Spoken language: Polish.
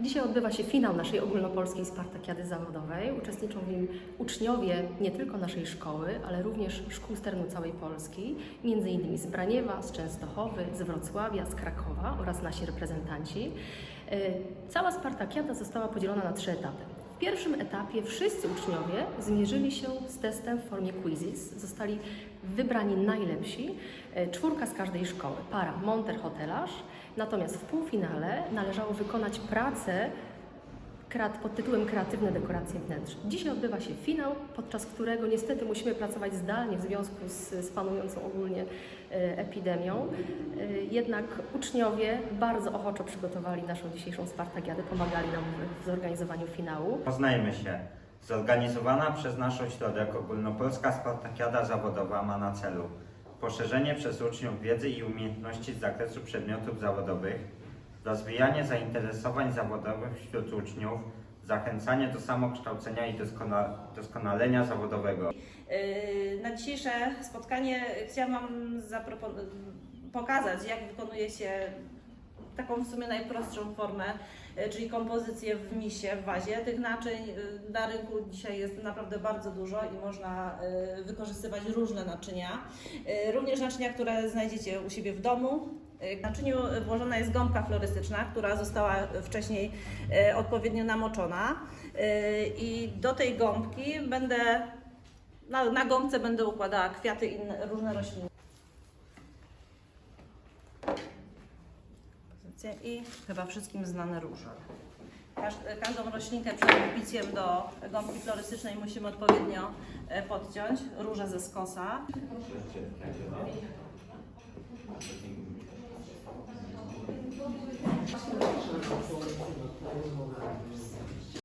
Dzisiaj odbywa się finał naszej ogólnopolskiej Spartakiady Zawodowej. Uczestniczą w nim uczniowie nie tylko naszej szkoły, ale również szkół z terenu całej Polski, między innymi z Braniewa, z Częstochowy, z Wrocławia, z Krakowa oraz nasi reprezentanci. E, Cała Spartakiada została podzielona na trzy etapy. Pierwszym etapie wszyscy uczniowie zmierzyli się z testem w formie quizzes. Zostali wybrani najlepsi, e, czwórka z każdej szkoły, para monter hotelarz. Natomiast w półfinale należało wykonać pracę kreat- pod tytułem Kreatywne dekoracje wnętrz. Dzisiaj odbywa się finał, podczas którego niestety musimy pracować zdalnie w związku z, z panującą ogólnie e, epidemią. E, Jednak uczniowie bardzo ochoczo przygotowali naszą dzisiejszą Spartagiadę, pomagali nam w- w zorganizowaniu finału. Poznajmy się. Zorganizowana przez nasz ośrodek ogólnopolska Spartakiada Zawodowa ma na celu poszerzenie przez uczniów wiedzy i umiejętności z zakresu przedmiotów zawodowych, rozwijanie zainteresowań zawodowych wśród uczniów, zachęcanie do samokształcenia i doskona- doskonalenia zawodowego. Yy, Na dzisiejsze spotkanie chciałam Wam pokazać, jak wykonuje się taką w sumie najprostszą formę, yy, czyli kompozycję w misie, w wazie. Tych naczyń yy, na rynku dzisiaj jest naprawdę bardzo dużo i można wykorzystywać różne naczynia. Również naczynia, które znajdziecie u siebie w domu. Yy, W naczyniu włożona jest gąbka florystyczna, która została wcześniej yy, odpowiednio namoczona. Yy, I do tej gąbki będę na, na gąbce będę układała kwiaty i różne rośliny. I chyba wszystkim znane róże. Każ, każdą roślinkę przed wbiciem do gąbki florystycznej musimy odpowiednio podciąć. Róże ze skosa.